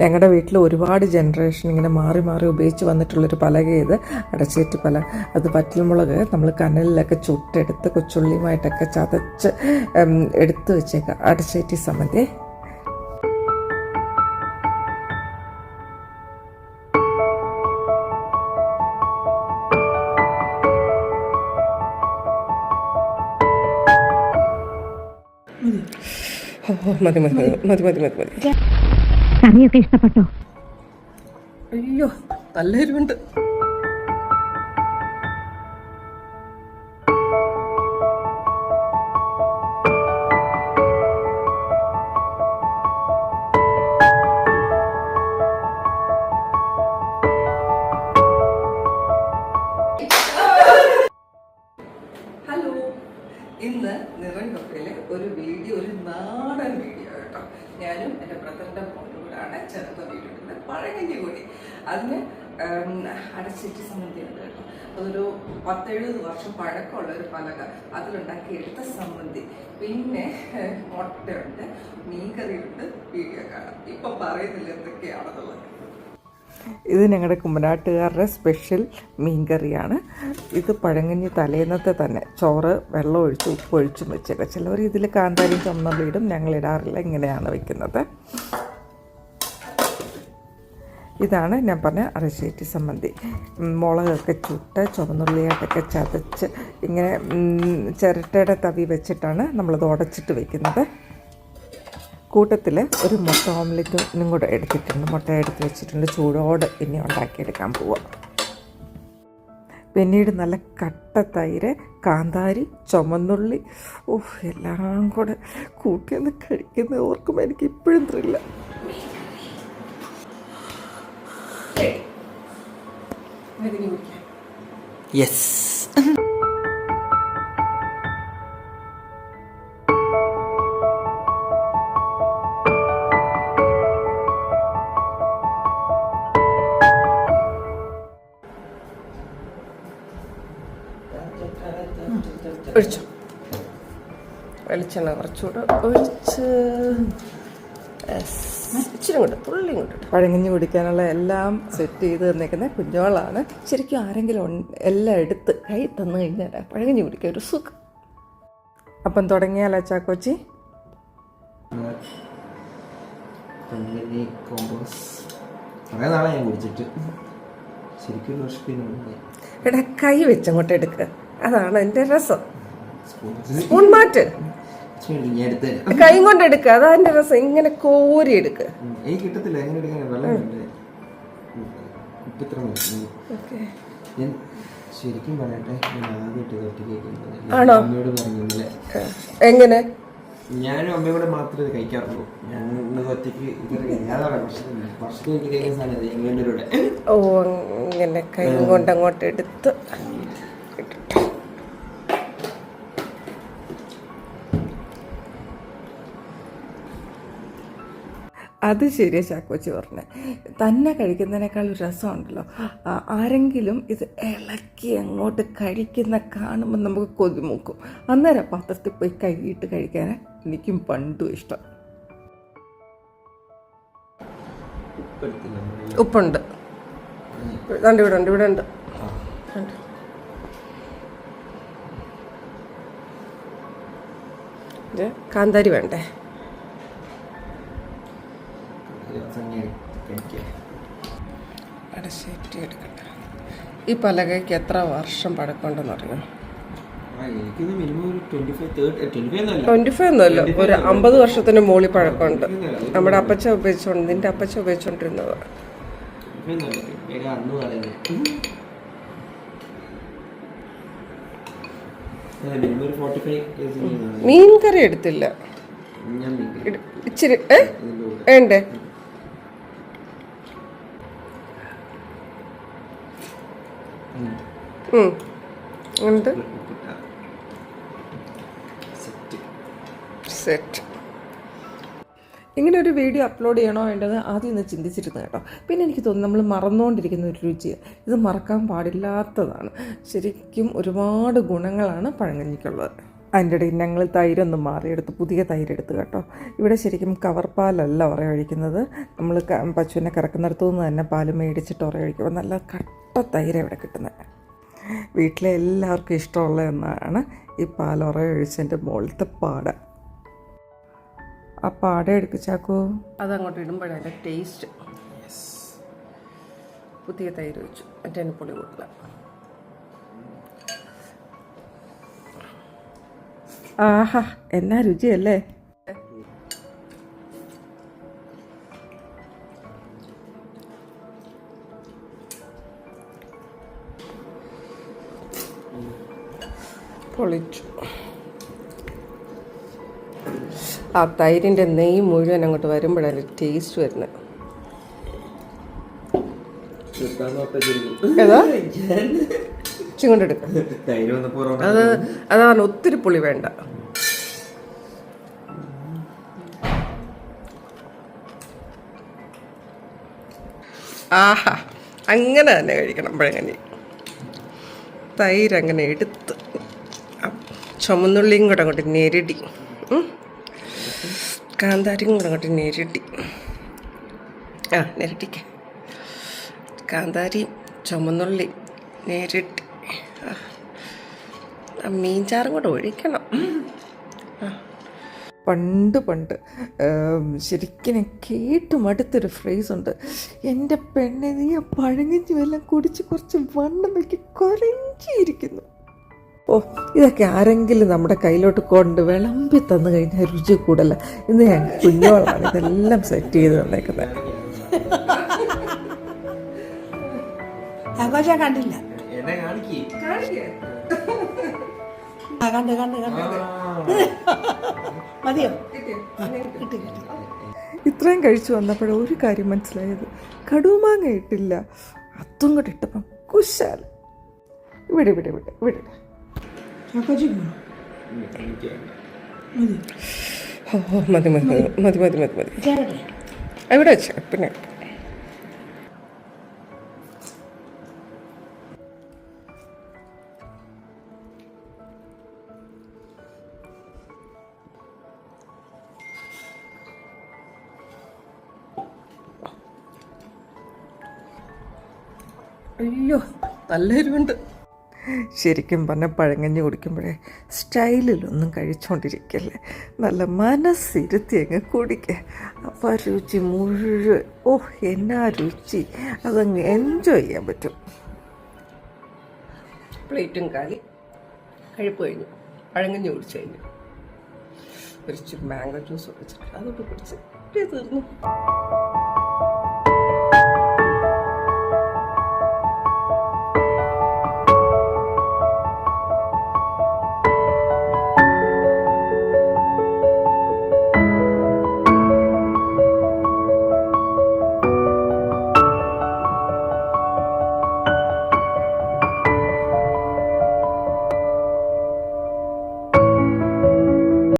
ഞങ്ങളുടെ വീട്ടിൽ ഒരുപാട് ജനറേഷൻ ഇങ്ങനെ മാറി മാറി ഉപയോഗിച്ച് വന്നിട്ടുള്ളൊരു പലക ഇത്. അടച്ചേറ്റ് പല. അത് വറ്റൽമുളക് നമ്മൾ കനലിലൊക്കെ ചുട്ടെടുത്ത് കൊച്ചുള്ളിയുമായിട്ടൊക്കെ ചതച്ച് എടുത്ത് വെച്ചേക്കാം. അടച്ചേറ്റി സമ്മതി മതി മതി മതി മതി മതി മതി. കറിയൊക്കെ ഇഷ്ടപ്പെട്ടോ? അയ്യോ നല്ല എരിവുണ്ട്. വീഡിയോ കഞ്ഞി കൂടി. അതിന് അടച്ചിട്ട് സമ്മതി ഉണ്ട് കേട്ടോ. അതൊരു പത്തെഴുപത് വർഷം പഴക്കമുള്ള ഒരു പലക. അതിലുണ്ടാക്കി എടുത്ത സമ്മതി പിന്നെ മുട്ടയുണ്ട് മീൻകറിയുണ്ട് വീഡിയോ കാണാം. ഇപ്പം പറയുന്നില്ല എന്തൊക്കെയാണെന്നുള്ളത്. ഇത് ഞങ്ങളുടെ കുമ്പനാട്ടുകാരുടെ സ്പെഷ്യൽ മീൻകറിയാണ്. ഇത് പഴങ്ങഞ്ഞ് തലേന്നത്തെ തന്നെ. ചോറ് വെള്ളം ഒഴിച്ച് ഉപ്പ് ഒഴിച്ചും വെച്ചേക്കാം. ചിലവർ ഇതിൽ കാന്താരിയും ചുമന്നുള്ളി ഇടും ഞങ്ങൾ ഇടാറില്ല. ഇങ്ങനെയാണ് വെക്കുന്നത്. ഇതാണ് ഞാൻ പറഞ്ഞ സംബന്ധി. ഉം, മുളകൊക്കെ ചുട്ട് ചുവന്നുള്ളിയായിട്ടൊക്കെ ചതച്ച് ഇങ്ങനെ ചിരട്ടയുടെ തവി വെച്ചിട്ടാണ് നമ്മളത് ഉടച്ചിട്ട് വെക്കുന്നത്. കൂട്ടത്തിൽ ഒരു മുട്ട ഓംലെറ്റും കൂടെ എടുത്തിട്ടുണ്ട്. മുട്ട എടുത്ത് വെച്ചിട്ടുണ്ട്. ചൂടോടെ ഇനി ഉണ്ടാക്കിയെടുക്കാൻ പോവാം. പിന്നീട് നല്ല കട്ട തൈര് കാന്താരി ചുമന്നുള്ളി ഓഹ് എല്ലാം കൂടെ കൂട്ടിയൊന്ന് കഴിക്കുന്ന ഓർക്കുമ്പോൾ എനിക്ക് ഇപ്പോഴും ത്രില്ല യെസ് ഒഴിച്ചു. വെളിച്ചെണ്ണ കുറച്ചുകൂടെ ഒഴിച്ച്. ഇച്ചിരി കൊണ്ട് തുള്ളി കൊണ്ട് പഴങ്ങിഞ്ഞ് കുടിക്കാനുള്ള എല്ലാം സെറ്റ് ചെയ്ത് തന്നേക്കുന്ന കുഞ്ഞോളാണ്. ശരിക്കും ആരെങ്കിലും എല്ലാം എടുത്ത് കൈ തന്നു കഴിഞ്ഞാൽ പഴങ്ങിഞ്ഞ് കുടിക്കാൻ ഒരു സുഖം. അപ്പം തുടങ്ങിയാലോ ചാക്കോച്ചി? കൊച്ചി കോമ്പോസ് കുറേ നാളെ ഞാൻ കുടിച്ചിട്ട്. ശരിക്കും എടാ കൈ വെച്ചങ്ങോട്ട് എടുക്കുക അതാണ് എന്റെ രസം. സ്പൂൺ മാറ്റ്. കൈ കൊണ്ട് എടുക്കുക അതാ എന്റെ രസം. ഇങ്ങനെ കോരി എടുക്കുക എനിക്ക് കിട്ടത്തില്ല. എങ്ങനെ എടുക്കാൻ വെള്ളം ശരിക്കും പറയട്ടെ ഞാൻ ആദ്യമായിട്ട് ഒറ്റയ്ക്ക്? അമ്മയോട് പറഞ്ഞില്ലേ എങ്ങനെ? ഞാനും അമ്മയും കൂടെ മാത്രമേ ഇത് കഴിക്കാറുള്ളൂ. ഞങ്ങൾ ഒറ്റയ്ക്ക് ഇതുവരെ കഴിക്കാതെ വർഷത്തിൽ വർഷത്തിൽ എനിക്ക് കഴിക്കുന്ന സാധനം ഞങ്ങളുടെ കൂടെ ഓ അങ്ങനെ കൈ കൊണ്ട് അങ്ങോട്ട് എടുത്ത്. അത് ശരിയാ ചാക്കോച്ചി പറഞ്ഞത് തന്നെ കഴിക്കുന്നതിനേക്കാൾ ഒരു രസമുണ്ടല്ലോ. ആരെങ്കിലും ഇത് ഇളക്കി അങ്ങോട്ട് കഴിക്കുന്ന കാണുമ്പോൾ നമുക്ക് കൊതിമുക്കും. അന്നേരം പാത്രത്തിൽ പോയി കഴുകിയിട്ട് കഴിക്കാൻ എനിക്കും പണ്ടും ഇഷ്ടം. ഉപ്പുണ്ട്. ഉണ്ട് ഇവിടെ ഉണ്ട് ഇവിടെ ഉണ്ട് കാന്താരി വേണ്ടേ? അടശ്ശേറ്റി എടുക്കട്ടെ ഈ പലകയ്ക്ക് എത്ര വർഷം പഴക്കമുണ്ടെന്ന് അറിയാം? ട്വന്റി ഫൈവ് ഒന്നുമല്ല ഒരു അമ്പത് വർഷത്തിന് മുകളിൽ പഴക്കമുണ്ട്. നമ്മുടെ അപ്പച്ച ഉപയോഗിച്ചോണ്ട് നിന്റെ അപ്പച്ച ഉപയോഗിച്ചോണ്ടിരുന്നത്. മീൻകറി മീൻ കറി എടുത്തില്ല ഇച്ചിരി ഏ? വേണ്ടേ? സെറ്റ്. ഇങ്ങനെ ഒരു വീഡിയോ അപ്ലോഡ് ചെയ്യണോ വേണ്ടത് ആദ്യം ഒന്ന് ചിന്തിച്ചിരുന്നു കേട്ടോ. പിന്നെ എനിക്ക് തോന്നുന്നു നമ്മൾ മറന്നുകൊണ്ടിരിക്കുന്ന ഒരു രുചി ഇത് മറക്കാൻ പാടില്ലാത്തതാണ്. ശരിക്കും ഒരുപാട് ഗുണങ്ങളാണ് പഴങ്കഞ്ഞിക്കുള്ളത് അതിന്റെ ഇടയിൽ ഞങ്ങൾ തൈരൊന്ന് മാറിയെടുത്ത് പുതിയ തൈരെടുത്ത് കേട്ടോ. ഇവിടെ ശരിക്കും കവർ പാലല്ല ഉറയൊഴിക്കുന്നത് നമ്മൾ പശുവിനെ കറക്കുന്നിടത്തു നിന്ന് തന്നെ പാൽ മേടിച്ചിട്ട് ഉറയൊഴിക്കുമ്പോൾ നല്ല കട്ട തൈര ഇവിടെ കിട്ടുന്നത് വീട്ടിലെ എല്ലാവർക്കും ഇഷ്ടമുള്ള ഒന്നാണ് ഈ പാലോറ ഒഴിച്ചതിന്റെ മുകളിലത്തെ പാട. ആ പാട എടുക്കിച്ചാക്കോ? അതങ്ങോട്ട് ഇടുമ്പോഴതിന്റെ ടേസ്റ്റ് പുതിയ തൈര് വെച്ചു മറ്റേ പൊടി കൂട്ടില്ല ആഹാ എന്നാ രുചിയല്ലേ? പൊളിച്ചു. ആ തൈരിന്റെ നെയ്യ് മുഴുവൻ അങ്ങോട്ട് വരുമ്പോഴാണ് ടേസ്റ്റ് വരുന്നത് അത് അതാണ് ഒത്തിരി പുളി വേണ്ട. ആഹാ അങ്ങനെ തന്നെ കഴിക്കണം. പഴങ്ങനി തൈര് അങ്ങനെ എടുത്ത്. ചുമന്നുള്ളിയും കൂടെ അങ്ങോട്ട് നേരിടി കാന്താരിയും കൂടെ അങ്ങോട്ട് നേരിടി ആ നേരിട്ടിക്ക കാന്താരി ചുമന്നുള്ളി നേരിട്ട് ആ. ആ മീൻചാറും കൂടെ ഒഴിക്കണം. പണ്ട് പണ്ട് ശരിക്കും കേട്ട് മടുത്തൊരു ഫ്രേസ് ഉണ്ട്. എന്റെ പെണ്ണെ നീ ആ പഴങ്ങഞ്ചി എല്ലാം കുടിച്ച് കുറച്ച് വണ്ണം വെക്കി കുറഞ്ചിരിക്കുന്നു ഓ ഇതൊക്കെ ആരെങ്കിലും നമ്മുടെ കയ്യിലോട്ട് കൊണ്ട് വിളമ്പി തന്നു കഴിഞ്ഞാൽ രുചി കൂടല്ല. ഇന്ന് ഞാൻ കുഞ്ഞോളാണ് ഇതെല്ലാം സെറ്റ് ചെയ്ത് തന്നേക്കുന്നത് ആഘോഷം കണ്ടില്ല. എന്നെ കാണിക്കേ. ആ കണ്ട് കണ്ട് കണ്ട്. മതിയോ? കിട്ടി കിട്ടി ഇത്രയും കഴിച്ചു വന്നപ്പോഴേ ഒരു കാര്യം മനസ്സിലായത്. കടുമാങ്ങ ഇട്ടില്ല. അതും കൂടെ ഇട്ടപ്പം കുശാൽ ഇവിടെ ഇവിടെ ഇവിടെ ഇവിടെ. മതി. വെച്ചാ മതി മതി മതി. മതി മതി മതി മതി. ചേരട്ടെ. ഇവിടെ വെച്ച? പിന്നെ. അയ്യോ നല്ല എരിവുണ്ട്. ശരിക്കും പറഞ്ഞാൽ പഴങ്ങഞ്ഞ് കുടിക്കുമ്പോഴേ സ്റ്റൈലിലൊന്നും കഴിച്ചുകൊണ്ടിരിക്കല്ലേ നല്ല മനസ്സിരുത്തി അങ്ങ് കുടിക്കുക അപ്പോൾ രുചി മുഴുവൻ ഓഹ് എന്നാ രുചി. അതങ്ങ് എൻജോയ് ചെയ്യാൻ പറ്റും. പ്ലേറ്റും കാലി കഴിപ്പ് കഴിഞ്ഞു പഴങ്ങഞ്ഞ് കുടിച്ചു കഴിഞ്ഞു. കുറച്ച് മാംഗോ ജ്യൂസ് കുടിച്ചിട്ട് അതൊക്കെ കുടിച്ച് തീർന്നു.